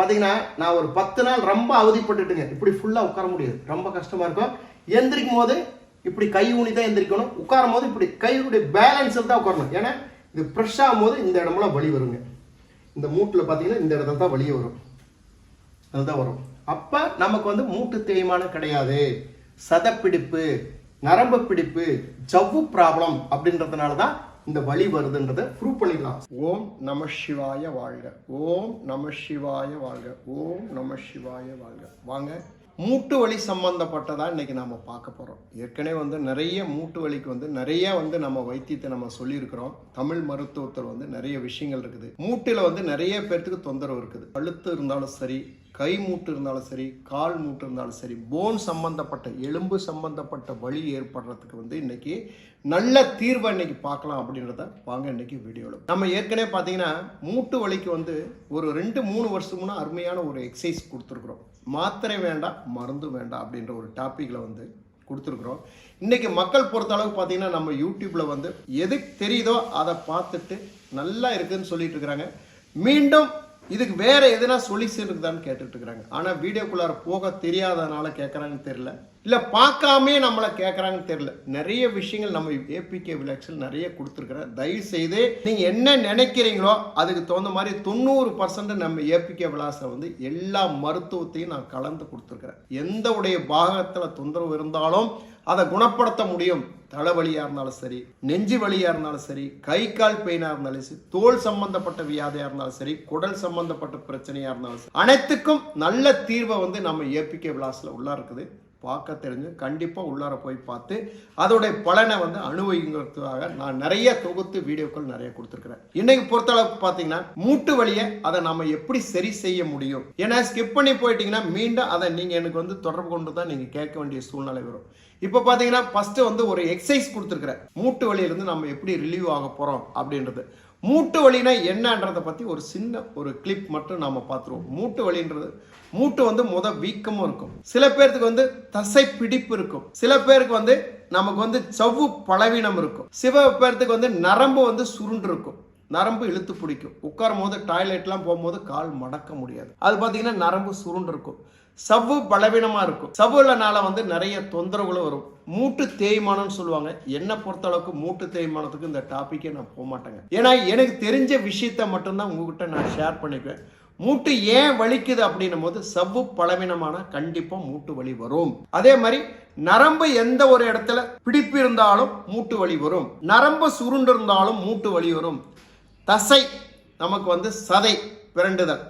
பார்த்தீங்கன்னா நான் ஒரு பத்து நாள் ரொம்ப அவதிப்பட்டுட்டுங்க. இப்படி ஃபுல்லாக உட்கார முடியாது. ரொம்ப கஷ்டமாக இருக்கும். எந்திரிக்கும் போது இப்படி கை ஊனி தான் எந்திரிக்கணும். உட்காரும் போது இப்படி கையுடைய பேலன்ஸில் தான் உட்காரணும். ஏன்னா இது ஃப்ரெஷ் ஆகும்போது இந்த இடமெல்லாம் வலி வருங்க. இந்த மூட்டில் பார்த்தீங்கன்னா இந்த இடத்துல தான் வலி வரும். அதுதான் வரும். அப்போ நமக்கு வந்து மூட்டு தேய்மானம் கிடையாது. சதப்பிடிப்பு நரம்பு பிடிப்பு ஜவ்வு ப்ராப்ளம் அப்படின்றதுனால தான் இந்த வழி வருதுன்றதை ப்ரூவ் பண்ணிடலாம். ஓம் நம சிவாய வாழ்க. ஓம் நம சிவாய வாழ்க. ஓம் நம சிவாய வாழ்க. வாங்க. மூட்டு வலி சம்மந்தப்பட்டதாக இன்றைக்கி நாம் பார்க்க போகிறோம் ஏற்கனவே வந்து நிறைய மூட்டு வலிக்கு வந்து நிறைய வந்து நம்ம வைத்தியத்தை நம்ம சொல்லியிருக்கிறோம். தமிழ் மருத்துவத்தில் வந்து நிறைய விஷயங்கள் இருக்குது. மூட்டில் வந்து நிறைய பேர்த்துக்கு தொந்தரவு இருக்குது. கழுத்து இருந்தாலும் சரி கை மூட்டு இருந்தாலும் சரி கால் மூட்டு இருந்தாலும் சரி போன் சம்பந்தப்பட்ட எலும்பு சம்பந்தப்பட்ட வலி ஏற்படுறதுக்கு வந்து இன்னைக்கு நல்ல தீர்வை இன்னைக்கு பார்க்கலாம் அப்படின்றத வாங்க இன்னைக்கு வீடியோவில் நம்ம ஏற்கனவே பார்த்தீங்கன்னா மூட்டு வலிக்கு வந்து ஒரு ரெண்டு மூணு வருஷம் அருமையான ஒரு எக்ஸசைஸ் கொடுத்துருக்குறோம். மாத்திரை வேண்டாம் மருந்து வேண்டாம் அப்படின்ற ஒரு டாப்பிக்கில் வந்து கொடுத்துருக்குறோம். இன்றைக்கி மக்கள் பொறுத்த அளவுக்கு பார்த்தீங்கன்னா நம்ம யூடியூப்பில் வந்து எது தெரியுதோ அதை பார்த்துட்டு நல்லா இருக்குதுன்னு சொல்லிட்டு இருக்கிறாங்க. மீண்டும் இதுக்கு வேற எதுனா சொல்யூஷன் இருக்குதான்னு கேட்டுட்டு இருக்கிறாங்க. ஆனா வீடியோக்குள்ளார போக தெரியாதனால கேட்கறாங்கன்னு தெரியல. இல்ல பார்க்காமே நம்மளை கேட்கறாங்கன்னு தெரியல. நிறைய விஷயங்கள் நம்ம ஏபிகே விளாக்ஸில் நிறைய கொடுத்துருக்குறேன் தயவு செய்து நீங்க என்ன நினைக்கிறீங்களோ அதுக்கு தகுந்த மாதிரி தொண்ணூறு பர்சன்ட் நம்ம ஏபிகே விலாஸில் வந்து எல்லா மருத்துவத்தையும் நான் கலந்து கொடுத்துருக்குறேன். எந்த உடைய பாகத்தில் தொந்தரவு இருந்தாலும் அதை குணப்படுத்த முடியும். தலைவலியாக இருந்தாலும் சரி நெஞ்சு வலியாக இருந்தாலும் சரி கை கால் பெயினாக இருந்தாலும் சரி தோல் சம்பந்தப்பட்ட வியாதியாக இருந்தாலும் சரி குடல் சம்பந்தப்பட்ட பிரச்சனையாக இருந்தாலும் சரி அனைத்துக்கும் நல்ல தீர்வை வந்து நம்ம ஏபிகே விலாஸ்ல உள்ளா இருக்குது. பார்க்க தெரிஞ்சு கண்டிப்பாக உள்ளார போய் பார்த்து அதோடைய பலனை வந்து அனுபவிங்கிறதுக்காக நான் நிறைய தொகுத்து வீடியோக்கள் நிறைய கொடுத்துருக்குறேன். இன்னைக்கு பொறுத்தளவுக்கு பார்த்தீங்கன்னா மூட்டு வழியை அதை நம்ம எப்படி சரி செய்ய முடியும்? ஏன்னா ஸ்கிப் பண்ணி போயிட்டீங்கன்னா மீண்டும் அதை நீங்கள் எனக்கு வந்து தொடர்பு கொண்டு தான் நீங்கள் கேட்க வேண்டிய சூழ்நிலை வரும். இப்போ பார்த்தீங்கன்னா ஃபஸ்ட்டு வந்து ஒரு எக்ஸசைஸ் கொடுத்துருக்குறேன். மூட்டு வழியிலேருந்து நம்ம எப்படி ரிலீவ் ஆக போகிறோம் அப்படின்றது. மூட்டு வலினா என்னன்றதை பற்றி ஒரு சின்ன ஒரு கிளிப் மட்டும் நாம் பார்த்துருவோம். மூட்டு வலின்றது மூட்டு வந்து முத வீக்கமும் இருக்கும். சில பேர்த்துக்கு வந்து தசை பிடிப்பு இருக்கும். சில பேருக்கு வந்து நமக்கு வந்து சவ்வு பலவீனம் இருக்கும். சில பேர்த்துக்கு வந்து நரம்பு வந்து சுருண்டு இருக்கும். நரம்பு இழுத்து பிடிக்கும். உட்காரும் போது டாய்லெட்லாம் போகும்போது கால் மடக்க முடியாது. அது பார்த்தீங்கன்னா நரம்பு சுருண்டு இருக்கும். சவ்வு பலவீனமாக இருக்கும். சவ்வுலனால வந்து நிறைய தொந்தரவுகளும் வரும். மூட்டு தேய்மானம்னு சொல்லுவாங்க. என்னை பொறுத்த அளவுக்கு மூட்டு தேய்மானத்துக்கு இந்த டாப்பிக்கே நான் போக மாட்டேங்க ஏன்னா எனக்கு தெரிஞ்ச விஷயத்த மட்டும்தான் உங்ககிட்ட நான் ஷேர் பண்ணிப்பேன். மூட்டு ஏன் வலிக்குது அப்படின்னும் போது சவ்வு பலவீனமான கண்டிப்பா மூட்டு வலி வரும். அதே மாதிரி நரம்பு எந்த ஒரு இடத்துல பிடிப்பு இருந்தாலும் மூட்டு வலி வரும். நரம்பு சுருண்டு இருந்தாலும் மூட்டு வலி வரும். தசை நமக்கு வந்து சதை பிறண்டுதல்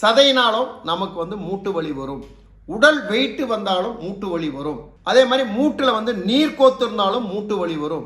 சதையினாலும் நமக்கு வந்து மூட்டு வலி வரும். உடல் வெயிட்டு வந்தாலும் மூட்டு வலி வரும். அதே மாதிரி மூட்டில் வந்து நீர் கோத்து இருந்தாலும் மூட்டு வலி வரும்.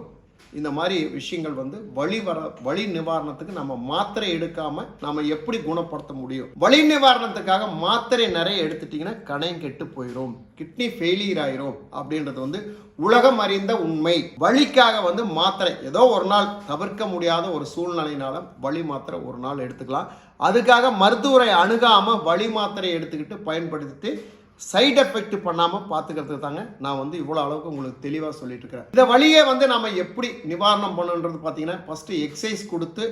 இந்த மாதிரி விஷயங்கள் வந்து வழி வர வழி நிவாரணத்துக்கு நம்ம மாத்திரை எடுக்காம நம்ம எப்படி குணப்படுத்த முடியும்? வழி நிவாரணத்துக்காக மாத்திரை நிறைய எடுத்துட்டீங்கன்னா கணையம் கெட்டு போயிடும் கிட்னி ஃபெயிலியர் ஆயிரும் அப்படின்றது வந்து உலகம் அறிந்த உண்மை. வழிக்காக வந்து மாத்திரை ஏதோ ஒரு நாள் தவிர்க்க முடியாத ஒரு சூழ்நிலையினால வழி மாத்திரை ஒரு நாள் எடுத்துக்கலாம். அதுக்காக மருத்துவரை அணுகாம வழி மாத்திரை எடுத்துக்கிட்டு பயன்படுத்திட்டு சைட் எஃபெக்ட் பண்ணாமல் பார்த்துக்கிறதுக்கு தாங்க நான் வந்து இவ்வளோ அளவுக்கு உங்களுக்கு தெளிவாக சொல்லிட்டு இருக்கிறேன். இந்த வழியை வந்து நம்ம எப்படி நிவாரணம் பண்ணணுன்றது பார்த்தீங்கன்னா ஃபஸ்ட்டு எக்ஸசைஸ் கொடுத்து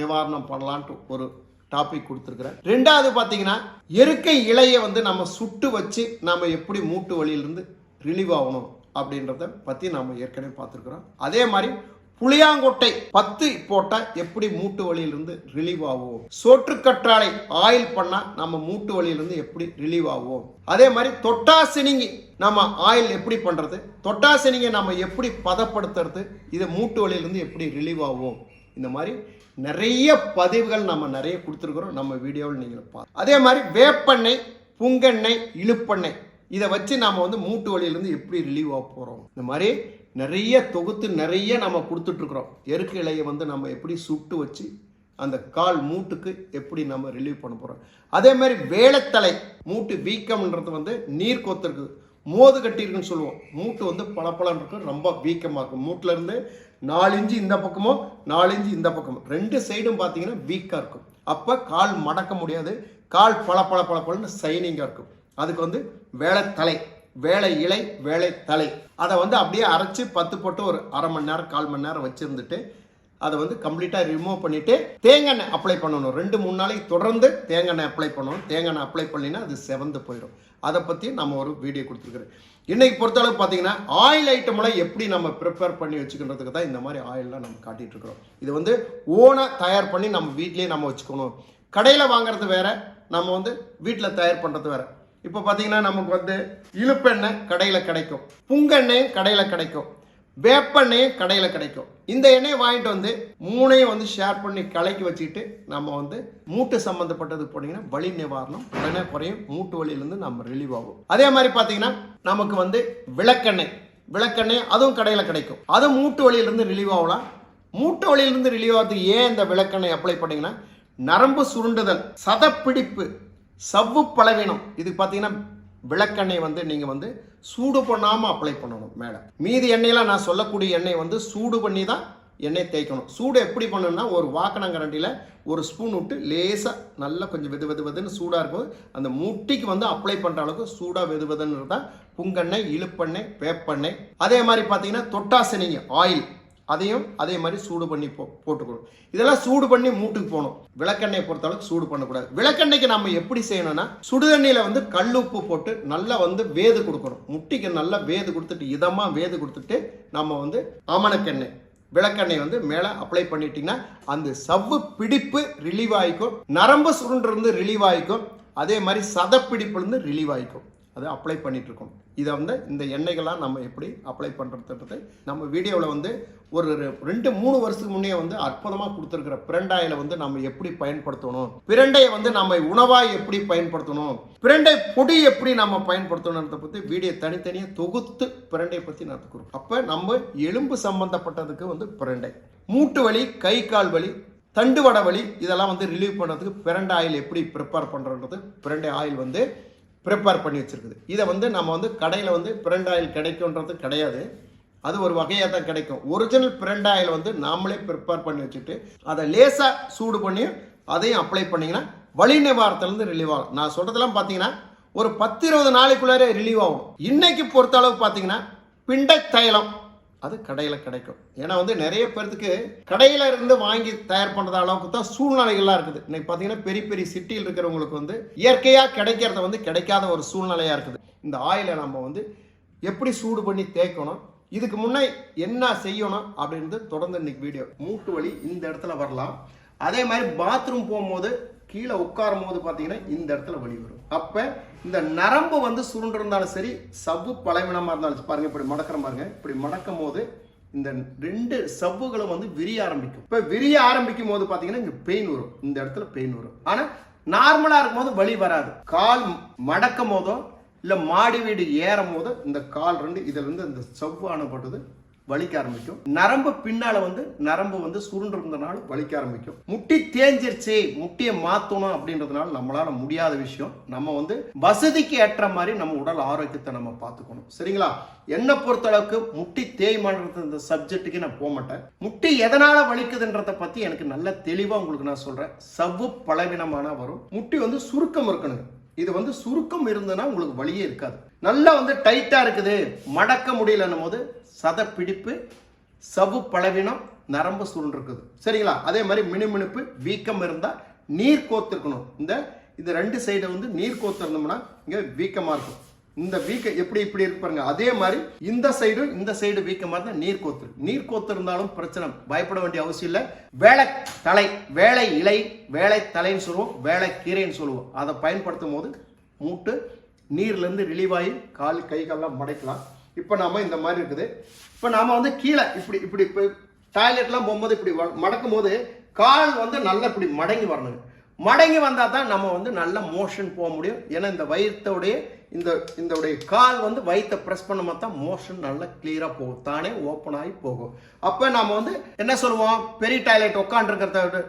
நிவாரணம் பண்ணலான்ட்டு ஒரு டாபிக் கொடுத்துருக்குறேன். ரெண்டாவது பார்த்தீங்கன்னா இயற்கை இலையை வந்து நம்ம சுட்டு வச்சு நம்ம எப்படி மூட்டு வழியிலிருந்து ரிலீவ் ஆகணும் அப்படின்றத பற்றி நம்ம ஏற்கனவே பார்த்துருக்குறோம் அதே மாதிரி புளியாங்கொட்டை பத்து போட்டா எப்படி மூட்டு வலியிலிருந்து ரிலீவ் ஆகும்? சோற்றுக்கற்றாழை ஆயில் பண்ணா நம்ம மூட்டு வலியிலிருந்து எப்படி ரிலீவ் ஆகும்? அதே மாதிரி தொட்டாசினிங்கி நம்ம ஆயில் எப்படி பண்றது? தொட்டாசினிங்கை நம்ம எப்படி பதப்படுத்துறது? இது மூட்டு வலியிலிருந்து எப்படி ரிலீவ் ஆகும்? இந்த மாதிரி நிறைய பதிவுகள் நம்ம நிறைய கொடுத்துருக்குறோம். நம்ம வீடியோவில் நீங்கள் பார்த்து அதே மாதிரி வேப்பெண்ணெய் புங்கெண்ணெய் இழுப்பெண்ணெய் இதை வச்சு நாம் வந்து மூட்டு வழியிலேருந்து எப்படி ரிலீவ் ஆக போகிறோம் இந்த மாதிரி நிறைய தொகுத்து நிறைய நம்ம கொடுத்துட்ருக்குறோம் எருக்கு இலையை வந்து நம்ம எப்படி சுட்டு வச்சு அந்த கால் மூட்டுக்கு எப்படி நம்ம ரிலீவ் பண்ண போகிறோம் அதே மாதிரி வேலைத்தலை மூட்டு வீக்கம்ன்றது வந்து நீர் கொத்து இருக்குது மோது கட்டியிருக்குன்னு சொல்லுவோம். மூட்டு வந்து பளபளன்னு இருக்கும் ரொம்ப வீக்கமாக இருக்கும் மூட்டிலேருந்து நாலு இன்ச்சு இந்த பக்கமும் நாலு இன்ச்சு இந்த பக்கமும் ரெண்டு சைடும் பார்த்தீங்கன்னா வீக்காக இருக்கும். அப்போ கால் மடக்க முடியாது. கால் பள பள பள சைனிங்காக இருக்கும். அதுக்கு வந்து வேலைத்தலை வேலை இலை வேலை தலை. அதை வந்து அப்படியே அரைச்சி பத்து போட்டு ஒரு அரை மணி நேரம் கால் மணி நேரம் வச்சுருந்துட்டு அதை வந்து கம்ப்ளீட்டாக ரிமூவ் பண்ணிவிட்டு தேங்காய் எண்ணெய் அப்ளை பண்ணணும். ரெண்டு மூணு நாளைக்கு தொடர்ந்து தேங்காய் எண்ணெய் அப்ளை பண்ணணும். தேங்காய் எண்ணெய் அப்ளை பண்ணினா அது செவந்து போயிடும். அதை பற்றி நம்ம ஒரு வீடியோ கொடுத்துருக்குறோம் இன்னைக்கு பொறுத்தளவு பார்த்தீங்கன்னா ஆயில் ஐட்டமெல்லாம் எப்படி நம்ம ப்ரிப்பேர் பண்ணி வச்சுக்கிறதுக்கு தான் இந்த மாதிரி ஆயிலெலாம் நம்ம காட்டிட்டு இருக்கிறோம். இது வந்து ஓனாக தயார் பண்ணி நம்ம வீட்லேயே நம்ம வச்சுக்கணும். கடையில் வாங்குறது வேறு நம்ம வந்து வீட்டில் தயார் பண்ணுறது வேறு. இப்போ பார்த்தீங்கன்னா நமக்கு வந்து இழுப்பெண்ணெய் கடையில் கிடைக்கும். புங்கெண்ணெயும் கடையில் கிடைக்கும். வேப்பெண்ணெயும் கடையில் கிடைக்கும். இந்த எண்ணெயை வாங்கிட்டு வந்து மூணையும் வந்து ஷேர் பண்ணி கலக்கி வச்சுக்கிட்டு நம்ம வந்து மூட்டு சம்மந்தப்பட்டது போனீங்கன்னா வலி நிவாரணம் உடனே குறையும். மூட்டு வலியிலேருந்து நம்ம ரிலீவ் ஆகும். அதே மாதிரி பார்த்தீங்கன்னா நமக்கு வந்து விளக்கெண்ணெய். விளக்கெண்ணெய் அதுவும் கடையில் கிடைக்கும். அதுவும் மூட்டு வலியிலேருந்து ரிலீவ் ஆகலாம். மூட்டு வலியிலேருந்து ரிலீவ் ஆகிறதுக்கு ஏன் இந்த விளக்கெண்ணெய் அப்ளை பண்ணிங்கன்னா நரம்பு சுருண்டுதல் சதப்பிடிப்பு சவ்வு பலவீனம். இதுக்கு பார்த்தீங்கன்னா விளக்கெண்ணெய் வந்து நீங்கள் வந்து சூடு பண்ணாமல் அப்ளை பண்ணணும் மேலே. மீதி எண்ணெயெலாம் நான் சொல்லக்கூடிய எண்ணெய் வந்து சூடு பண்ணி தான் எண்ணெய் தேய்க்கணும். சூடு எப்படி பண்ணணும்னா ஒரு வாக்கணங்கரண்டியில் ஒரு ஸ்பூன் விட்டு லேசாக நல்லா கொஞ்சம் வெது வெது வெதுன்னு சூடாக இருக்கும் அந்த முட்டிக்கு வந்து அப்ளை பண்ணுற அளவுக்கு சூடாக வெது வெதுன்னு இருந்தால் புங்கெண்ணெய் இழுப்பெண்ணெய் வேப்பெண்ணெய். அதே மாதிரி பார்த்தீங்கன்னா தொட்டாசனிங்க ஆயில் அதையும் அதே மாதிரி சூடு பண்ணி போ போட்டுக்கணும். இதெல்லாம் சூடு பண்ணி மூட்டுக்கு போகணும். விளக்கெண்ணெயை பொறுத்த அளவுக்கு சூடு பண்ணக்கூடாது. விளக்கெண்ணெய்க்கு நம்ம எப்படி செய்யணும்னா சுடுதண்ணியில் வந்து கல்லுப்பு போட்டு நல்லா வந்து வேது கொடுக்கணும். முட்டிக்கு நல்லா வேது கொடுத்துட்டு இதமாக வேது கொடுத்துட்டு நம்ம வந்து ஆமணக்கெண்ணெய் விளக்கெண்ணெய் வந்து மேலே அப்ளை பண்ணிட்டீங்கன்னா அந்த சவ்வு பிடிப்பு ரிலீவ் ஆகிக்கும். நரம்பு சுருண்டிருந்து ரிலீவ் ஆகிக்கும். அதே மாதிரி சதப்பிடிப்புலேருந்து ரிலீவ் ஆகிக்கும். அதை அப்ளை பண்ணிகிட்ருக்கோம் இருக்கோம் இதை வந்து இந்த எண்ணெய்கள்லாம் நம்ம எப்படி அப்ளை பண்ணுறதுன்றது நம்ம வீடியோவில் வந்து ஒரு ரெண்டு மூணு வருஷத்துக்கு முன்னே வந்து அற்புதமாக கொடுத்துருக்கிற பிரண்டாயில வந்து நம்ம எப்படி பயன்படுத்தணும்? பிரண்டையை வந்து நம்ம உணவாக எப்படி பயன்படுத்தணும்? பிரண்டை பொடி எப்படி நம்ம பயன்படுத்தணுன்றத பற்றி வீடியோ தனித்தனியாக தொகுத்து பிரண்டையை பற்றி நான் அப்போ நம்ம எலும்பு சம்பந்தப்பட்டதுக்கு வந்து பிரண்டை. மூட்டு வலி கை கால் வலி தண்டுவடை வலி இதெல்லாம் வந்து ரிலீவ் பண்ணுறதுக்கு பிரண்டை ஆயில் எப்படி ப்ரிப்பேர் பண்ணுறது பிரண்டை ஆயில் வந்து ப்ரிப்பேர் பண்ணி வச்சுருக்குது. இதை வந்து நம்ம வந்து கடையில் வந்து பிரண்ட் ஆயில் கிடைக்கும்ன்றது கிடையாது. அது ஒரு வகையாக தான் கிடைக்கும். ஒரிஜினல் பிரண்ட் ஆயில் வந்து நாமளே ப்ரிப்பேர் பண்ணி வச்சுட்டு அதை லேசாக சூடு பண்ணி அதையும் அப்ளை பண்ணிங்கன்னா வழி நிவாரத்துலேருந்து ரிலீவ் ஆகும். நான் சொல்கிறதெல்லாம் பார்த்தீங்கன்னா ஒரு பத்து இருபது நாளைக்குள்ளாரே ரிலீவ் ஆகும். இன்னைக்கு பொறுத்த அளவு பார்த்தீங்கன்னா பிண்டை தைலம் அது கடையில் கிடைக்கும். ஏன்னா வந்து நிறைய பேர்த்துக்கு கடையில் இருந்து வாங்கி தயார் பண்ணுற அளவுக்கு தான் சூழ்நிலைகள்லாம் இருக்குது. இன்னைக்கு பார்த்தீங்கன்னா பெரிய பெரிய சிட்டியில் இருக்கிறவங்களுக்கு வந்து இயற்கையாக கிடைக்கிறத வந்து கிடைக்காத ஒரு சூழ்நிலையாக இருக்குது. இந்த ஆயிலை நம்ம வந்து எப்படி சூடு பண்ணி தேய்க்கணும்? இதுக்கு முன்னே என்ன செய்யணும் அப்படின்றது தொடர்ந்து இன்னைக்கு வீடியோ. மூட்டு வலி இந்த இடத்துல வரலாம். அதே மாதிரி பாத்ரூம் போகும்போது கீழே உட்காரும் போது பார்த்தீங்கன்னா இந்த இடத்துல வலி வரும். அப்போ இந்த நரம்பு வந்து சுருண்டிருந்தாலும் சரி சவ்வு பலவீனமாக இருந்தாலும் பாருங்க இப்படி மடக்கிற பாருங்க. இப்படி மடக்கும் போது இந்த ரெண்டு சவ்வுகளும் வந்து விரிய ஆரம்பிக்கும். இப்போ விரிய ஆரம்பிக்கும் போது பார்த்தீங்கன்னா இங்கே பெயின் வரும். இந்த இடத்துல பெயின் வரும். ஆனால் நார்மலாக இருக்கும் போது வலி வராது. கால் மடக்கும் போதோ இல்லை மாடி வீடு ஏறும் போதோ இந்த கால் ரெண்டு இதில் இருந்து இந்த சவ்வு அனுப்பட்டது வலிக்க ஆரம்பிக்கும். நரம்பு பின்னால வந்து நரம்பு வந்து சுருண்டு இருந்தனால வலிக்க ஆரம்பிக்கும். முட்டி தேஞ்சிருச்சு முட்டியை மாத்தணும் அப்படின்றதுனால நம்மளால முடியாத விஷயம். நம்ம வந்து வசதிக்கு ஏற்ற மாதிரி நம்ம உடல் ஆரோக்கியத்தை நம்ம பார்த்துக்கணும். சரிங்களா? என்னை பொறுத்த அளவுக்கு முட்டி தேய்மான்றது இந்த சப்ஜெக்ட்டுக்கு நான் போக மாட்டேன். முட்டி எதனால வலிக்குதுன்றத பத்தி எனக்கு நல்ல தெளிவா உங்களுக்கு நான் சொல்றேன். சவ்வு பலவீனமான வரும். முட்டி வந்து சுருக்கம் இருக்கணுங்க. இது வந்து சுருக்கம் இருந்ததுன்னா உங்களுக்கு வழியே இருக்காது. நல்லா வந்து டைட்டாக இருக்குது. மடக்க முடியலன்னும் போது சத பிடிப்பு சவு பலவீனம் நரம்பு சுருண்டு இருக்குது சரிங்களா? அதே மாதிரி மினுமினுப்பு வீக்கம் இருந்தால் நீர் கோத்திருக்கணும். இந்த இது ரெண்டு சைடை வந்து நீர் கோத்திருந்தோம்னா இங்கே வீக்கமாக இருக்கும். இந்த வீக்க எப்படி இப்படி இருக்கு பாருங்க. அதே மாதிரி இந்த சைடும் இந்த சைடு வீக்கமா இருந்தா நீர் கோத்து. நீர் கோத்து இருந்தாலும் பிரச்சனை. பயப்பட வேண்டிய அவசியம் இல்லை. வேலை தலை வேலை இலை வேலை தலைன்னு சொல்லுவோம் வேலை கீரைன்னு சொல்லுவோம். அதை பயன்படுத்தும் போது மூட்டு நீர்லேருந்து ரிலீவாகி ரிலீவ் ஆகி கால் கை கால்லாம் மடைக்கலாம். இப்போ நாம் இந்த மாதிரி இருக்குது. இப்போ நாம் வந்து கீழே இப்படி இப்படி இப்போ டாய்லெட்லாம் போகும்போது இப்படி வ- மடக்கும் போது கால் வந்து நல்லா இப்படி மடங்கி வரணுங்க மடங்கி வந்தால் தான் நம்ம வந்து நல்ல மோஷன் போக முடியும். ஏன்னா இந்த வயிற்றோடைய இந்த இந்த உடைய கால் வந்து வயிற்றை ப்ரெஸ் பண்ணமா தான் மோஷன் நல்லா கிளியராக போகும். தானே ஓப்பன் ஆகி போகும். அப்போ நம்ம வந்து என்ன சொல்லுவோம்? பெரிய டாய்லெட் உட்காந்துருக்கிறத விட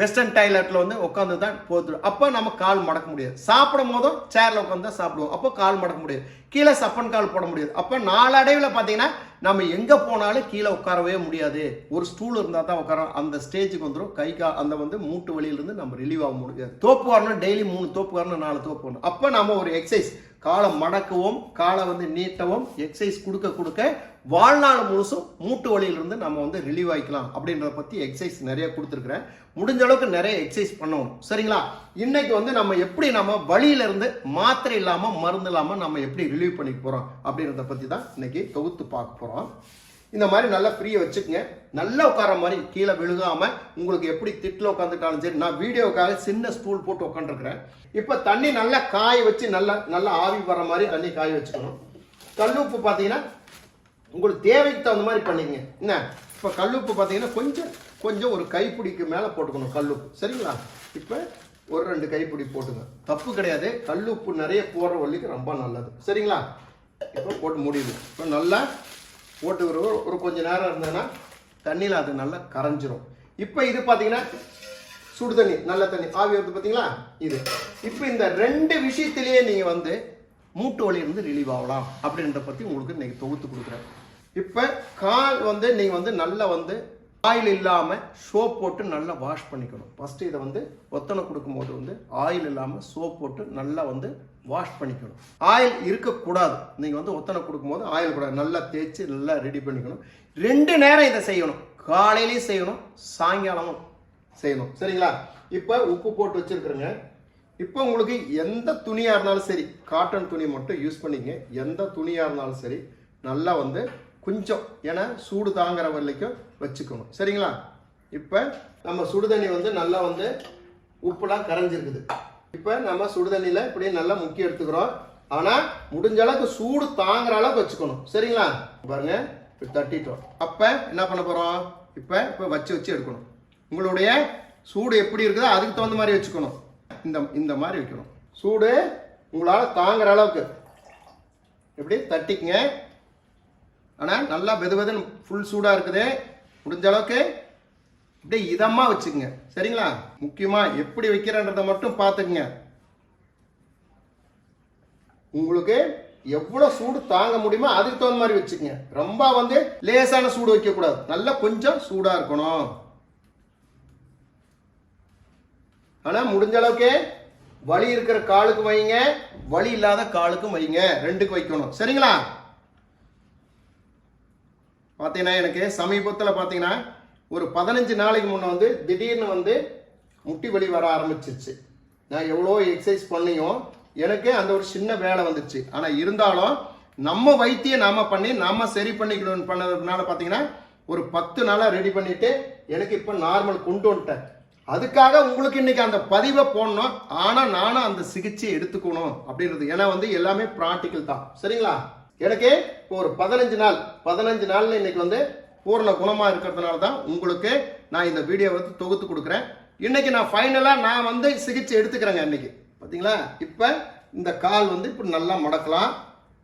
வெஸ்டர்ன் டாய்லெட்டில் வந்து உட்காந்து தான் போத்துடும் அப்போ நம்ம கால் மடக்க முடியாது. சாப்பிடும் போதும் சேரில் உட்காந்து தான் சாப்பிடுவோம். அப்போ கால் மடக்க முடியாது. கீழே சப்பன் கால் போட முடியாது. அப்போ நாளடைவில் பார்த்தீங்கன்னா நம்ம எங்கே போனாலும் கீழே உட்காரவே முடியாது. ஒரு ஸ்டூல் இருந்தால் தான் உட்காரோம் அந்த ஸ்டேஜுக்கு வந்துடும் கை கா அந்த வந்து மூட்டு வழியிலிருந்து நம்ம ரிலீவ் ஆக முடியாது. தோப்பு வரணும் டெய்லி மூணு தோப்பு வரணும் நாலு தோப்பு வரணும். அப்போ நம்ம ஒரு எக்ஸசைஸ் காலை மடக்கவும் காலை வந்து நீட்டவும் எக்ஸசைஸ் கொடுக்க கொடுக்க வாழ்நாள் முழுசும் மூட்டு வழியிலிருந்து நம்ம வந்து ரிலீவ் ஆகிக்கலாம் அப்படின்றத பற்றி எக்ஸசைஸ் நிறைய கொடுத்துருக்குறேன். முடிஞ்ச அளவுக்கு நிறைய எக்ஸசைஸ் பண்ணணும். சரிங்களா? இன்னைக்கு வந்து நம்ம எப்படி நம்ம வழியிலிருந்து மாத்திரை இல்லாமல் மருந்து இல்லாமல் நம்ம எப்படி ரிலீவ் பண்ணிக்க போகிறோம் அப்படின்றத பற்றி தான் இன்னைக்கு தொகுத்து பார்க்க போகிறோம் இந்த மாதிரி நல்லா ஃப்ரீயை வச்சுக்கங்க. நல்லா உட்கார மாதிரி கீழே விழுகாம உங்களுக்கு எப்படி திட்டில் உட்காந்துட்டாலும் சரி நான் வீடியோக்காக சின்ன ஸ்டூல் போட்டு உட்காந்துருக்குறேன் இப்போ தண்ணி நல்லா காய வச்சு நல்லா நல்லா ஆவி வர மாதிரி தண்ணி காய வச்சுக்கணும். கல்லுப்பு பார்த்தீங்கன்னா உங்களுக்கு தேவைக்கு தகுந்த மாதிரி பண்ணிக்கங்க. என்ன? இப்போ கல்லுப்பு பார்த்தீங்கன்னா கொஞ்சம் கொஞ்சம் ஒரு கைப்பிடிக்கு மேலே போட்டுக்கணும் கல்லுப்பு. சரிங்களா? இப்போ ஒரு ரெண்டு கைப்பிடி போட்டுங்க. தப்பு கிடையாது. கல்லுப்பு நிறைய போடுற வள்ளிக்கு ரொம்ப நல்லது. சரிங்களா? இப்போ போட்டு முடியுது இப்போ நல்லா போட்டு ஒரு ஒரு கொஞ்ச நேரம் இருந்ததுன்னா தண்ணியில் அது நல்லா கரைஞ்சிரும். இப்போ இது பார்த்தீங்கன்னா சுடு தண்ணி நல்ல தண்ணி. ஆவி வருது பார்த்தீங்களா இது. இப்போ இந்த ரெண்டு விஷயத்திலேயே நீங்கள் வந்து மூட்டு வலியிலிருந்து ரிலீவ் ஆகலாம் அப்படின்றத பற்றி உங்களுக்கு இன்றைக்கி தொகுத்து கொடுக்குறேன். இப்போ கால் வந்து நீங்கள் வந்து நல்லா வந்து ஆயில் இல்லாமல் சோப் போட்டு நல்லா வாஷ் பண்ணிக்கணும். ஃபஸ்ட்டு இதை வந்து ஒத்தனை கொடுக்கும்போது வந்து ஆயில் இல்லாமல் சோப் போட்டு நல்லா வந்து வாஷ் பண்ணிக்கணும். ஆயில் இருக்கக்கூடாது. நீங்கள் வந்து ஒத்தனை கொடுக்கும்போது ஆயில் கூட நல்லா தேய்ச்சி நல்லா ரெடி பண்ணிக்கணும். ரெண்டு நேரம் இதை செய்யணும். காலையிலையும் செய்யணும் சாயங்காலமும் செய்யணும். சரிங்களா? இப்போ உப்பு போட்டு வச்சுருக்குறேங்க. இப்போ உங்களுக்கு எந்த துணியாக இருந்தாலும் சரி காட்டன் துணி மட்டும் யூஸ் பண்ணிங்க. எந்த துணியாக இருந்தாலும் சரி நல்லா வந்து கொஞ்சம் ஏன்னா சூடு தாங்குற வரைக்கும் வச்சுக்கணும். சரிங்களா? இப்போ நம்ம சுடுதண்ணி வந்து நல்லா வந்து உப்புலாம் கரைஞ்சிருக்குது. இப்போ நம்ம சுடுதண்ணியில் இப்படியே நல்லா முக்கி எடுத்துக்கிறோம். ஆனால் முடிஞ்ச அளவுக்கு சூடு தாங்குற அளவுக்கு வச்சுக்கணும். சரிங்களா? பாருங்க இப்போ தட்டிட்டோம். அப்போ என்ன பண்ண போகிறோம் இப்போ இப்போ வச்சு வச்சு எடுக்கணும். உங்களுடைய சூடு எப்படி இருக்குதோ அதுக்கு தகுந்த மாதிரி வச்சுக்கணும். இந்த இந்த மாதிரி வைக்கணும். சூடு உங்களால் தாங்குற அளவுக்கு. எப்படி? தட்டிக்குங்க. ஆனால் நல்லா வெது வெதுன்னு ஃபுல் சூடாக இருக்குது. முடிஞ்ச அளவுக்கு அப்படியே இதமாக வச்சுக்கோங்க. சரிங்களா? முக்கியமாக எப்படி வைக்கிறேன்றதை மட்டும் பார்த்துக்குங்க. உங்களுக்கு எவ்வளோ சூடு தாங்க முடியுமோ அதுக்கு தகுந்த மாதிரி வச்சுக்கோங்க. ரொம்ப வந்து லேசான சூடு வைக்கக்கூடாது. நல்லா கொஞ்சம் சூடாக இருக்கணும். ஆனால் முடிஞ்ச அளவுக்கு வலி இருக்கிற காலுக்கு வைங்க. வலி இல்லாத காலுக்கும் வைங்க. ரெண்டுக்கு வைக்கணும். சரிங்களா? பார்த்தீங்கன்னா எனக்கு சமீபத்தில் பார்த்தீங்கன்னா ஒரு பதினஞ்சு நாளைக்கு முன்னே வந்து திடீர்னு வந்து முட்டி வலி வர ஆரம்பிச்சிருச்சு. நான் எவ்வளோ எக்ஸசைஸ் பண்ணியும் எனக்கே அந்த ஒரு சின்ன வேலை வந்துச்சு. ஆனால் இருந்தாலும் நம்ம வைத்தியம் நாம பண்ணி நாம சரி பண்ணிக்கணும்னு பண்ணதுனால பார்த்தீங்கன்னா ஒரு பத்து நாளாக ரெடி பண்ணிட்டு எனக்கு இப்போ நார்மல் கொண்டு வந்துட்டேன். அதுக்காக உங்களுக்கு இன்னைக்கு அந்த பதிவை போடணும். ஆனால் நானும் அந்த சிகிச்சையை எடுத்துக்கணும் அப்படின்றது. ஏன்னா வந்து எல்லாமே ப்ராக்டிக்கல் தான். சரிங்களா? எனக்கு இப்போ ஒரு பதினஞ்சு நாள் பதினஞ்சு நாள்ல இன்னைக்கு வந்து பூர்ண குணமாக இருக்கிறதுனால தான் உங்களுக்கு நான் இந்த வீடியோ வந்து தொகுத்து கொடுக்குறேன். இன்னைக்கு நான் ஃபைனலாக நான் வந்து சிகிச்சை எடுத்துக்கிறேங்க இன்னைக்கு. பார்த்தீங்களா இப்போ இந்த கால் வந்து இப்படி நல்லா மடக்கலாம்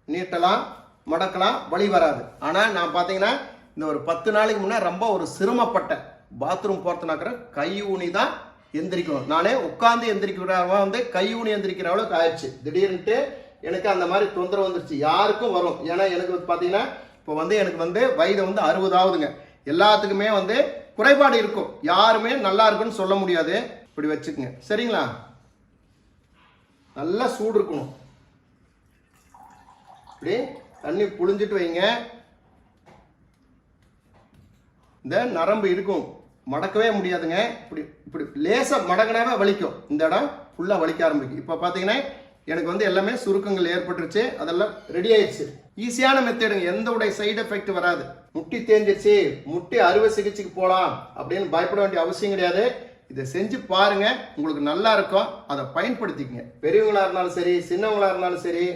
நீட்டலாம் மடக்கலாம் வழி வராது. ஆனால் நான் பார்த்தீங்கன்னா இந்த ஒரு பத்து நாளைக்கு முன்னே ரொம்ப ஒரு சிரமப்பட்டேன். பாத்ரூம் போகிறதுனாக்கிற கை ஊனி தான் எந்திரிக்கணும். நானே உட்காந்து எந்திரிக்கிறவங்க வந்து கை ஊனி எந்திரிக்கிற அளவுக்கு ஆயிடுச்சு. திடீர்னுட்டு எனக்கு அந்த மாதிரி தொந்தரவு வந்துருச்சு. யாருக்கும் வரும். ஏன்னா எனக்கு வந்து பார்த்தீங்கன்னா இப்போ வந்து எனக்கு வந்து வயது வந்து அறுபதாவதுங்க. எல்லாத்துக்குமே வந்து குறைபாடு இருக்கும். யாருமே நல்லா இருக்குன்னு சொல்ல முடியாது. இப்படி வச்சுக்கோங்க. சரிங்களா? நல்லா சூடு இருக்கணும். இப்படி தண்ணி புழிஞ்சிட்டு வைங்க. இந்த நரம்பு இருக்கும். மடக்கவே முடியாதுங்க. இப்படி இப்படி லேசாக மடங்கினாவே வலிக்கும். இந்த இடம் ஃபுல்லாக வலிக்க ஆரம்பிக்கும். இப்போ பார்த்தீங்கன்னா எனக்கு வந்து எல்லாமே சுருக்கங்கள் ஏற்பட்டுருச்சு. அதெல்லாம் ரெடி ஆயிடுச்சு. ஈஸியான மெத்தேடுங்க எந்த உடைய சைடு எஃபெக்ட் வராது. முட்டி தேஞ்சிருச்சு. முட்டி அறுவை சிகிச்சைக்கு போகலாம் அப்படின்னு பயப்பட வேண்டிய அவசியம் கிடையாது. இதை செஞ்சு பாருங்க. உங்களுக்கு நல்லா இருக்கும். அதை பயன்படுத்திக்கங்க. பெரியவங்களா இருந்தாலும் சரி சின்னவங்களா இருந்தாலும் சரி.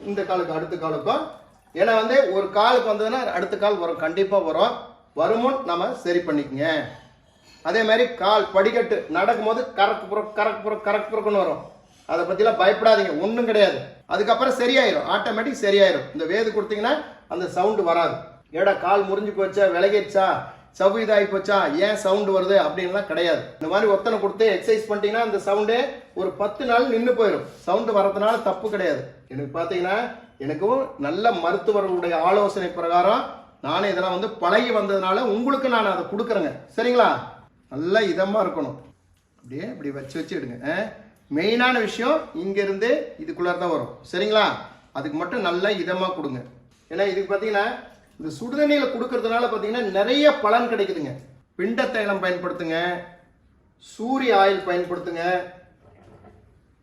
இந்த காலுக்கு அடுத்த காலுக்கும். ஏன்னா வந்து ஒரு காலுக்கு வந்ததுன்னா அடுத்த கால் வரும். கண்டிப்பாக வரும். வருமுன் நம்ம சரி பண்ணிக்கங்க. அதே மாதிரி கால் படிக்கட்டு நடக்கும்போது கரக்கு புறம் கரக்கு புறம் கரக்கு புறக்குன்னு வரும். அதை பற்றிலாம் பயப்படாதீங்க. ஒன்றும் கிடையாது. அதுக்கப்புறம் சரியாயிரும். ஆட்டோமேட்டிக் சரியாயிரும். இந்த வேது கொடுத்தீங்கன்னா அந்த சவுண்டு வராது. ஏடா கால் முறிஞ்சு போச்சா? விலகிடுச்சா? சவு இதாகி போச்சா? ஏன் சவுண்டு வருது? அப்படின்லாம் கிடையாது. இந்த மாதிரி ஒத்தனை கொடுத்து எக்ஸசைஸ் பண்ணிட்டீங்கன்னா அந்த சவுண்டே ஒரு பத்து நாள் நின்று போயிடும் சவுண்டு வரதுனால தப்பு கிடையாது. எனக்கு பார்த்தீங்கன்னா எனக்கும் நல்ல மருத்துவர்களுடைய ஆலோசனை பிரகாரம் நானே இதெல்லாம் வந்து பழகி வந்ததுனால உங்களுக்கு நான் அதை கொடுக்குறேங்க. சரிங்களா? நல்ல இதமாக இருக்கணும். அப்படியே இப்படி வச்சு வச்சு எடுங்க. மெயினான விஷயம் இங்கேருந்து இதுக்குள்ளார தான் வரும். சரிங்களா? அதுக்கு மட்டும் நல்ல இதமாக கொடுங்க. ஏன்னா இதுக்கு பார்த்தீங்கன்னா இந்த சுடுதண்ணியில் கொடுக்கறதுனால பார்த்தீங்கன்னா நிறைய பலன் கிடைக்குதுங்க. பிண்ட தைலம் பயன்படுத்துங்க. சூரிய ஆயில் பயன்படுத்துங்க.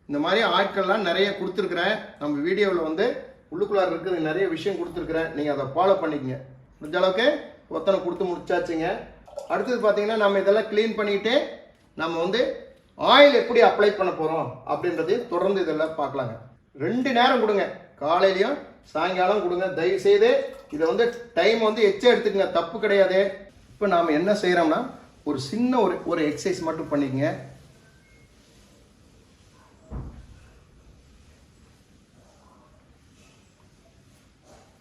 இந்த மாதிரி ஆட்கள்லாம் நிறைய கொடுத்துருக்குறேன். நம்ம வீடியோவில் வந்து உள்ளுக்குள்ளார இருக்கிறது நிறைய விஷயம் கொடுத்துருக்குறேன். நீங்கள் அதை ஃபாலோ பண்ணிக்கங்க. முடிஞ்ச அளவுக்கு ஒத்தனை கொடுத்து முடிச்சாச்சுங்க. அடுத்தது பார்த்தீங்கன்னா நம்ம இதெல்லாம் க்ளீன் பண்ணிட்டு நம்ம வந்து ஆயில் எப்படி அப்ளை பண்ண போகிறோம் அப்படின்றது தொடர்ந்து இதெல்லாம் பார்க்கலாங்க. ரெண்டு நேரம் கொடுங்க. காலையிலையும் சாயங்காலம் கொடுங்க. தயவுசெய்து இதை வந்து டைம் வந்து எச்சா எடுத்துக்கங்க. தப்பு கிடையாது. இப்போ நாம் என்ன செய்கிறோம்னா ஒரு சின்ன ஒரு ஒரு எக்ஸசைஸ் மட்டும் பண்ணிக்கங்க.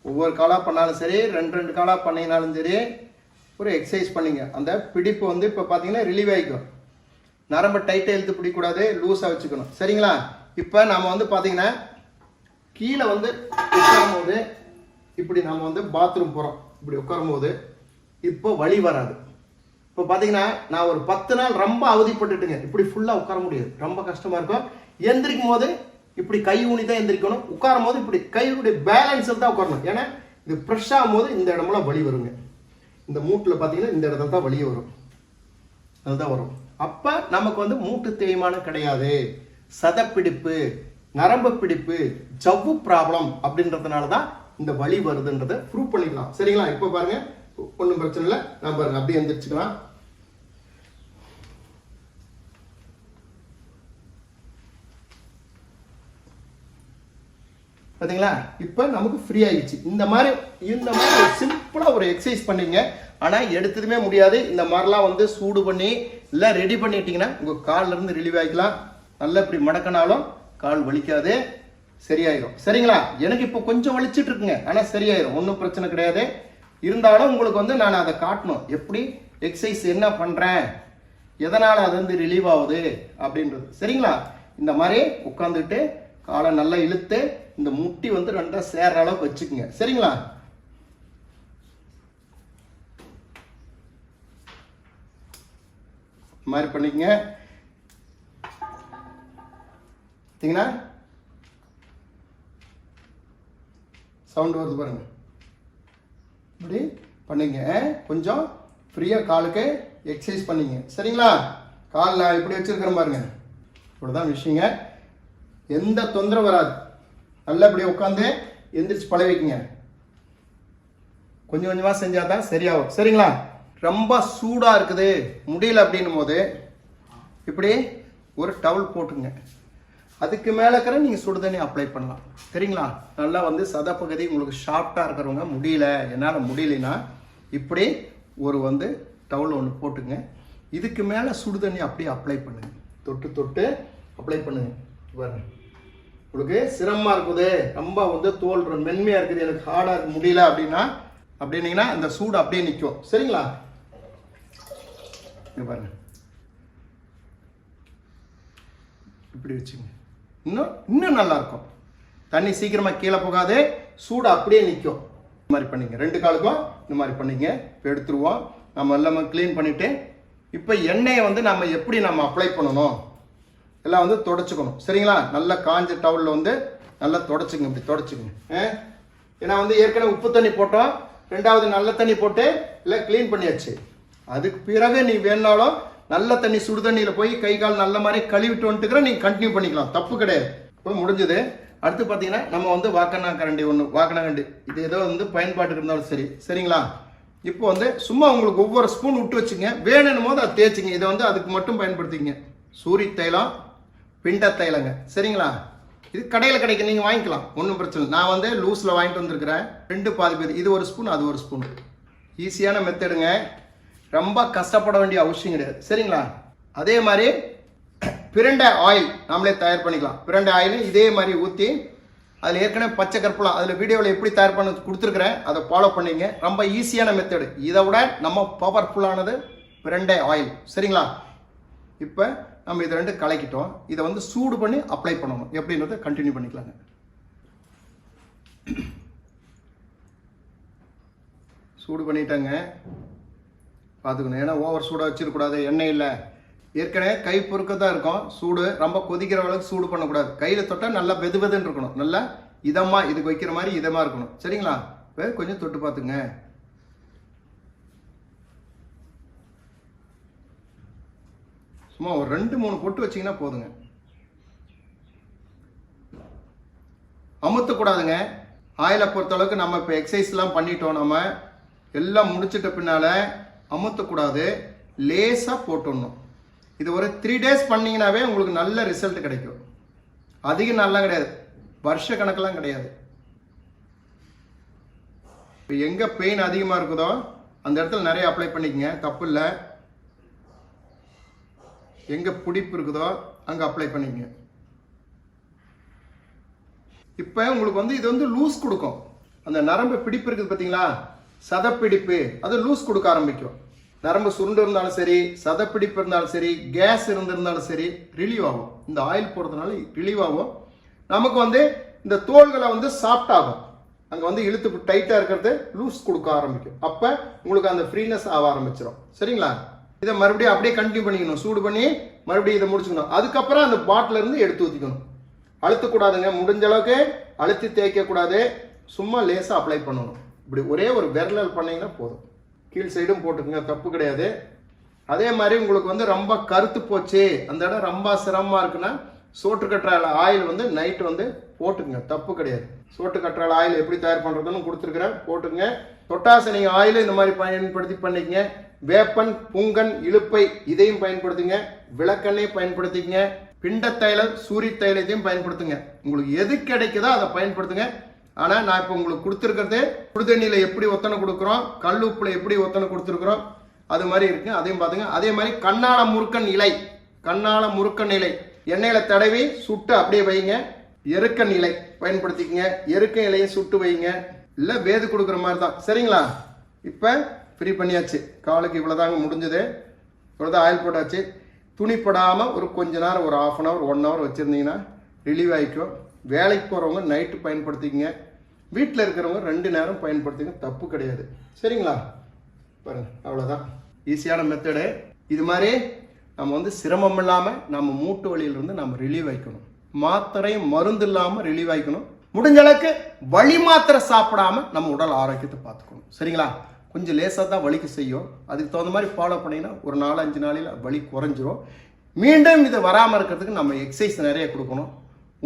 ஒவ்வொரு காலாக பண்ணாலும் சரி ரெண்டு ரெண்டு காலாக பண்ணினாலும் சரி ஒரு எக்ஸசைஸ் பண்ணிங்க. அந்த பிடிப்பு வந்து இப்போ பார்த்தீங்கன்னா ரிலீவ் ஆகிக்கும் நரம்பு டைட்டாக இழுத்து பிடிக்கக்கூடாது லூஸாக வச்சுக்கணும். சரிங்களா? இப்போ நம்ம வந்து பார்த்தீங்கன்னா கீழே வந்து உட்காரும் போது இப்படி நம்ம வந்து பாத்ரூம் போகிறோம் இப்படி உட்காரும் போது இப்போ வலி வராது. இப்போ பார்த்தீங்கன்னா நான் ஒரு பத்து நாள் ரொம்ப அவதிப்பட்டுட்டுங்க. இப்படி ஃபுல்லாக உட்கார முடியாது. ரொம்ப கஷ்டமாக இருக்கும். எந்திரிக்கும் போது இப்படி கை ஊனி தான் எந்திரிக்கணும். உட்காரும் போது இப்படி கையுடைய பேலன்ஸில் தான் உட்காரணும். ஏன்னா இது ஃப்ரெஷ் ஆகும்போது இந்த இடமெல்லாம் வலி வருங்க. இந்த மூட்டில் பார்த்தீங்கன்னா இந்த இடத்துல தான் வழியே வரும். அதுதான் வரும். அப்போ நமக்கு வந்து மூட்டு தேய்மானம் கிடையாது. சதப்பிடிப்பு நரம்பு பிடிப்பு ஜவ்வு ப்ராப்ளம் அப்படின்றதுனால தான் இந்த வலி வருதுன்றதை ப்ரூவ் பண்ணிக்கலாம். சரிங்களா? இப்போ பாருங்க. ஒன்றும் பிரச்சனை இல்லை. நம்ம அப்படியே எந்திரிச்சுக்கலாம். பார்த்தீங்களா இப்போ நமக்கு ஃப்ரீ ஆகிடுச்சு இந்த மாதிரி இந்த மாதிரி ஒரு சிம்பிளாக ஒரு எக்ஸசைஸ் பண்ணீங்க. ஆனால் எடுத்ததுமே முடியாது. இந்த மாதிரிலாம் வந்து சூடு பண்ணி இல்லை ரெடி பண்ணிட்டீங்கன்னா உங்கள் கால்ல இருந்து ரிலீவ் ஆகிக்கலாம் நல்லா இப்படி மடக்கினாலும் கால் வலிக்காது. சரியாயிரும். சரிங்களா? எனக்கு இப்போ கொஞ்சம் வலிச்சிட்டு இருக்குங்க. ஆனால் சரியாயிரும். ஒன்றும் பிரச்சனை கிடையாது. இருந்தாலும் உங்களுக்கு வந்து நான் அதை காட்டணும். எப்படி எக்ஸசைஸ் என்ன பண்ணுறேன் எதனால் அது வந்து ரிலீவ் ஆகுது? அப்படின்றது. சரிங்களா? இந்த மாதிரி உட்காந்துட்டு காலை நல்லா இழுத்து இந்த முட்டி வந்து ரெண்டா சேர்ற அளவுக்கு வச்சுக்கோங்க. சரிங்களா? மாதிரி பண்ணிக்கங்க. பார்த்தீங்கன்னா சவுண்ட் வருது பாருங்க. இப்படி பண்ணுங்க கொஞ்சம் ஃப்ரீயாக காலுக்கு எக்ஸசைஸ் பண்ணிங்க சரிங்களா? கால் நான் இப்படி வச்சிருக்கிறேன் பாருங்க. இவ்வளோதான் விஷயங்க. எந்த தொந்தரவு வராது. நல்லபடியாக உட்காந்து எந்திரிச்சு பழக வைக்கிங்க. கொஞ்சம் கொஞ்சமாக செஞ்சால் தான் சரியாகும். சரிங்களா? ரொம்ப சூடாக இருக்குது. முடியல அப்படின்னும் போது இப்படி ஒரு டவல் போட்டுங்க. அதுக்கு மேலே இருக்கிற நீங்கள் சுடு தண்ணி அப்ளை பண்ணலாம். சரிங்களா? நல்லா வந்து சதப்பகுதி உங்களுக்கு ஷார்ப்டாக இருக்கிறவங்க முடியல என்னால் முடியலனா இப்படி ஒரு வந்து டவுல் ஒன்று போட்டுங்க. இதுக்கு மேலே சுடு தண்ணி அப்படியே அப்ளை பண்ணுங்க. தொட்டு தொட்டு அப்ளை பண்ணுங்க. பாருங்க. உங்களுக்கு சிரமமாக இருக்குது. ரொம்ப வந்து தோல் மென்மையாக இருக்குது. எனக்கு ஹார்டாக இருக்க. முடியல அப்படின்னா அப்படின்னீங்கன்னா அந்த சூடு அப்படியே நிற்கும் சரிங்களா? இங்கே பாருங்க. இப்படி வச்சுங்க. இன்னும் இன்னும் நல்லா இருக்கும். தண்ணி சீக்கிரமாக கீழே போகாது. சூடு அப்படியே நிற்கும் இந்த மாதிரி பண்ணிங்க. ரெண்டு காலுக்கும் இந்த மாதிரி பண்ணிங்க. இப்போ எடுத்துருவோம். நம்ம எல்லாமே க்ளீன் பண்ணிவிட்டு இப்போ எண்ணெயை வந்து நம்ம எப்படி நம்ம அப்ளை பண்ணணும்? எல்லாம் வந்து தொடச்சிக்கணும். சரிங்களா? நல்லா காஞ்ச டவுலில் வந்து நல்லா தொடச்சிங்க இப்படி தொடச்சிங்க ஆ? ஏன்னா வந்து ஏற்கனவே உப்பு தண்ணி போட்டோம். ரெண்டாவது நல்ல தண்ணி போட்டு இல்லை க்ளீன் பண்ணியாச்சு. அதுக்கு பிறகு நீ வேணாலும் நல்ல தண்ணி சுடு தண்ணியில் போய் கை கால் நல்ல மாதிரி கழுவிட்டு வந்துட்டுக்கிற நீங்கள் கண்டினியூ பண்ணிக்கலாம். தப்பு கிடையாது. இப்போ முடிஞ்சது. அடுத்து பார்த்தீங்கன்னா நம்ம வந்து வாக்கண்ணா கரண்டி ஒன்று வாக்கண்ணா கரண்டி இது ஏதோ வந்து பயன்பாட்டுக்கு இருந்தாலும் சரி. சரிங்களா? இப்போ வந்து சும்மா உங்களுக்கு ஒவ்வொரு ஸ்பூன் விட்டு வச்சுங்க வேணும்னும் போது அதை தேய்ச்சிங்க இதை வந்து அதுக்கு மட்டும் பயன்படுத்திங்க சூரிய தைலம் பிண்ட தைலங்க சரிங்களா? இது கடையில் கிடைக்கும் நீங்கள் வாங்கிக்கலாம். ஒன்றும் பிரச்சனை இல்லை. நான் வந்து லூஸில் வாங்கிட்டு வந்திருக்கிறேன். ரெண்டு பாதி பேர் இது ஒரு ஸ்பூன் அது ஒரு ஸ்பூன். ஈஸியான மெத்தடுங்க ரொம்ப கஷ்டப்பட வேண்டிய அவசியம் கிடையாது. சரிங்களா? அதே மாதிரி பிரண்டை ஆயில் நம்மளே தயார் பண்ணிக்கலாம். பிரண்டை ஆயில் இதே மாதிரி ஊற்றி அதில் ஏற்கனவே பச்சை கற்பூரம் அதில் வீடியோவில் எப்படி தயார் பண்ண கொடுத்துருக்குறேன். அதை ஃபாலோ பண்ணிங்க. ரொம்ப ஈஸியான மெத்தடு இதை விட நம்ம பவர்ஃபுல்லானது பிரண்டை ஆயில் சரிங்களா? இப்போ நம்ம இதை ரெண்டு கலக்கிட்டோம். இதை வந்து சூடு பண்ணி அப்ளை பண்ணணும். எப்படின்றத கண்டினியூ பண்ணிக்கலாங்க. சூடு பண்ணிட்டேங்க. பார்த்துக்கணும். ஏன்னா ஓவர் சூடாக வச்சிருக்கூடாது எண்ணெய் இல்லை. ஏற்கனவே கை பொறுக்க தான் இருக்கும். சூடு ரொம்ப கொதிக்கிற அளவுக்கு சூடு பண்ணக்கூடாது. கையில் தொட்டால் நல்லா வெது வெதுன்னு இருக்கணும். நல்லா இதமாக இதுக்கு வைக்கிற மாதிரி இதமாக இருக்கணும். சரிங்களா? கொஞ்சம் தொட்டு பார்த்துங்க. சும்மா ஒரு ரெண்டு மூணு பொட்டு வச்சீங்கன்னா போதுங்க. அமுத்தக்கூடாதுங்க. ஆயிலை பொறுத்தளவுக்கு நம்ம இப்போ எக்ஸசைஸ்லாம் பண்ணிட்டோம். நம்ம எல்லாம் முடிச்சிட்ட பின்னால் அமுத்தக்கூடாது. லேசாக போட்டுடணும். இது ஒரு த்ரீ டேஸ் பண்ணிங்கனாவே உங்களுக்கு நல்ல ரிசல்ட் கிடைக்கும். அதிக நாள்லாம் கிடையாது. வருஷ கணக்கெலாம் கிடையாது. இப்போ எங்கே பெயின் அதிகமாக இருக்குதோ அந்த இடத்துல நிறைய அப்ளை பண்ணிக்கங்க. தப்பு இல்லை. எங்கே பிடிப்பு இருக்குதோ அங்கே அப்ளை பண்ணிக்கங்க இப்போ உங்களுக்கு வந்து இது வந்து லூஸ் கொடுக்கும். அந்த நரம்பு பிடிப்பு இருக்குது பார்த்தீங்களா சதப்பிடிப்பு. அது லூஸ் கொடுக்க ஆரம்பிக்கும். நரம்பு சுருண்டு இருந்தாலும் சரி சதப்பிடிப்பு இருந்தாலும் சரி கேஸ் இருந்திருந்தாலும் சரி ரிலீவ் ஆகும். இந்த ஆயில் போடுறதுனால ரிலீவ் ஆகும். நமக்கு வந்து இந்த தோள்களை வந்து சாஃப்ட் ஆகும். அங்கே வந்து இழுத்து டைட்டாக இருக்கிறது லூஸ் கொடுக்க ஆரம்பிக்கும். அப்போ உங்களுக்கு அந்த ஃப்ரீனஸ் ஆக ஆரம்பிச்சிடும் சரிங்களா? இதை மறுபடியும் அப்படியே கண்டினியூ பண்ணிக்கணும். சூடு பண்ணி மறுபடியும் இதை முடிச்சுக்கணும். அதுக்கப்புறம் அந்த பாட்டில இருந்து எடுத்து ஊற்றிக்கணும் அழுத்தக்கூடாதுங்க. முடிஞ்ச அளவுக்கு அழுத்தி தேய்க்கக்கூடாது. சும்மா லேசாக அப்ளை பண்ணணும். இப்படி ஒரே ஒரு விரலல் பண்ணிங்கன்னா போதும். கீழ் சைடும் போட்டுக்கோங்க. தப்பு கிடையாது. அதே மாதிரி உங்களுக்கு வந்து ரொம்ப கருத்து போச்சு. அந்த இடம் ரொம்ப சிரமமாக இருக்குன்னா சோட்டு கற்றாழை ஆயில் வந்து நைட்டு வந்து போட்டுக்குங்க. தப்பு கிடையாது. சோட்டு கற்றாழை ஆயில் எப்படி தயார் பண்ணுறதுன்னு கொடுத்துருக்குறேன். போட்டுங்க தொட்டாசனிங்க ஆயில் இந்த மாதிரி பயன்படுத்தி பண்ணிக்கங்க. வேப்பன் புங்கன் இழுப்பை இதையும் பயன்படுத்துங்க. விளக்கெண்ணையும் பயன்படுத்திக்கங்க. பிண்ட தைலம் சூரிய தைலத்தையும் பயன்படுத்துங்க. உங்களுக்கு எது கிடைக்குதோ அதை பயன்படுத்துங்க. ஆனால் நான் இப்போ உங்களுக்கு கொடுத்துருக்கிறது சுடுதண்ணியில் எப்படி ஒத்தனை கொடுக்குறோம் கல் உப்பில் எப்படி ஒத்தனை கொடுத்துருக்குறோம் அது மாதிரி இருக்கு. அதையும் பார்த்துங்க அதே மாதிரி கண்ணால முறுக்கன் இலை கண்ணால முறுக்கன் இலை. எண்ணெயில் தடவி சுட்டு அப்படியே வைங்க. எருக்க நிலை பயன்படுத்திக்கங்க. எருக்க இலையை சுட்டு வைங்க. இல்லை வேது கொடுக்குற மாதிரி தான். சரிங்களா? இப்போ ஃப்ரீ பண்ணியாச்சு. காலுக்கு இவ்வளோதாங்க முடிஞ்சது. இவ்வளோதான் ஆயில் போட்டாச்சு. துணி படாமல் ஒரு கொஞ்ச நேரம் ஒரு half an hour one hour வச்சுருந்தீங்கன்னா ரிலீவ் ஆகிக்கும் வேலைக்கு போகிறவங்க நைட்டு பயன்படுத்திக்கங்க. வீட்டில் இருக்கிறவங்க ரெண்டு நேரம் பயன்படுத்திங்க தப்பு கிடையாது. சரிங்களா? பாருங்க அவ்வளோதான் ஈஸியான மெத்தடு இது மாதிரி நம்ம வந்து சிரமம் இல்லாமல் நம்ம மூட்டு வழியிலிருந்து நம்ம ரிலீவ் ஆகிக்கணும் மாத்திரை மருந்து இல்லாமல் ரிலீவ் ஆகிக்கணும் முடிஞ்ச அளவுக்கு வழி மாத்திரை சாப்பிடாம நம்ம உடல் ஆரோக்கியத்தை பார்த்துக்கணும். சரிங்களா? கொஞ்சம் லேசாக தான் வலிக்கு செய்யும். அதுக்கு தகுந்த மாதிரி ஃபாலோ பண்ணிங்கன்னா ஒரு நாலு அஞ்சு நாளையில் வலி குறைஞ்சிரும். மீண்டும் இது வராமல் இருக்கிறதுக்கு நம்ம எக்ஸசைஸ் நிறைய கொடுக்கணும்.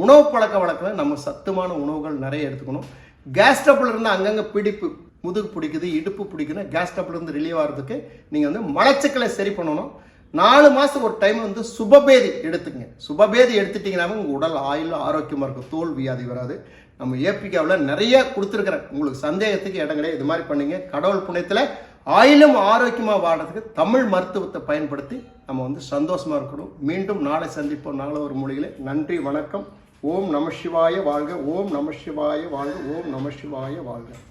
உணவு பழக்க வழக்கில் நம்ம சத்துமான உணவுகள் நிறைய எடுத்துக்கணும். கேஸ் டப்பில் இருந்து அங்கங்கே பிடிப்பு முதுகு பிடிக்குது இடுப்பு பிடிக்குது கேஸ் ட்ரபிள் இருந்து ரிலீவ் ஆகிறதுக்கு நீங்கள் வந்து மலச்சிக்கலை சரி பண்ணணும். நாலு மாதம் ஒரு டைம் வந்து சுபபேதி எடுத்துக்கங்க. சுபபேதி எடுத்துட்டீங்கன்னாவே உங்கள் உடல் ஆயுள் ஆரோக்கியமாக இருக்கும். தோல் வியாதி வராது. நம்ம ஏபிகாவில் நிறைய கொடுத்துருக்குறேன். உங்களுக்கு சந்தேகத்துக்கு இடம் கிடையாது. இது மாதிரி பண்ணீங்க. கடவுள் புண்ணியத்தில் ஆயிலும் ஆரோக்கியமாக வாடுறதுக்கு தமிழ் மருத்துவத்தை பயன்படுத்தி நம்ம வந்து சந்தோஷமாக இருக்கணும். மீண்டும் நாளை சந்திப்போம். நாளை ஒரு மொழியில் நன்றி வணக்கம். ஓம் நம சிவாய வாழ்க. ஓம் நம சிவாய வாழ்க. ஓம் நம சிவாய வாழ்க.